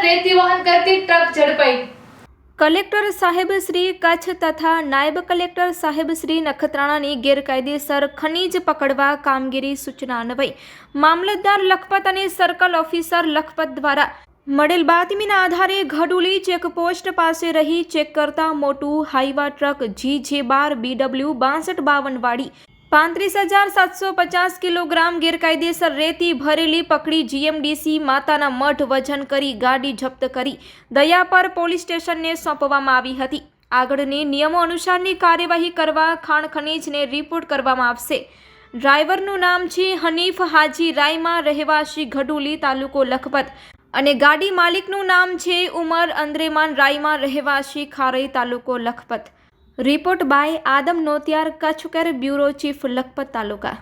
રેતી વહન કરતી ટ્રક ઝડપાઈ. કલેક્ટર સાહેબ શ્રી કચ્છ તથા નાયબ કલેક્ટર સાહેબ શ્રી નખત્રાણાની ગેરકાયદેસર ખનીજ પકડવા કામગીરી સૂચના અન્વયે મામલતદાર લખપત અને સર્કલ ઓફિસર લખપત દ્વારા મળેલ બાતમીના આધારે ઘડુલી ચેકપોસ્ટ પાસે રહી ચેક કરતા મોટું હાઈવા ટ્રક જી જે બાર બીડબ્લ્યુ બાસઠ બાવન વાળી પાંત્રીસ હજાર સાતસો પચાસ કિલોગ્રામ ગેરકાયદેસર રેતી ભરેલી પકડી જીએમડીસી માતાના મઠ વજન કરી ગાડી જપ્ત કરી દયાપર પોલીસ સ્ટેશનને સોંપવામાં આવી હતી. આગળની નિયમો અનુસારની કાર્યવાહી કરવા ખાણ ખનીજને રિપોર્ટ કરવામાં આવશે. ડ્રાઈવરનું નામ છે હનીફ હાજી રાયમા રહેવાસી ઘડુલી તાલુકો લખપત અને ગાડી માલિકનું નામ છે ઉમર અંદ્રેમાન રાયમા રહેવાસી ખારઈ તાલુકો લખપત. રિપોર્ટ બાય આદમ નોતિયાર કચ્છકર બ્યુરો ચીફ લખપત તાલુકા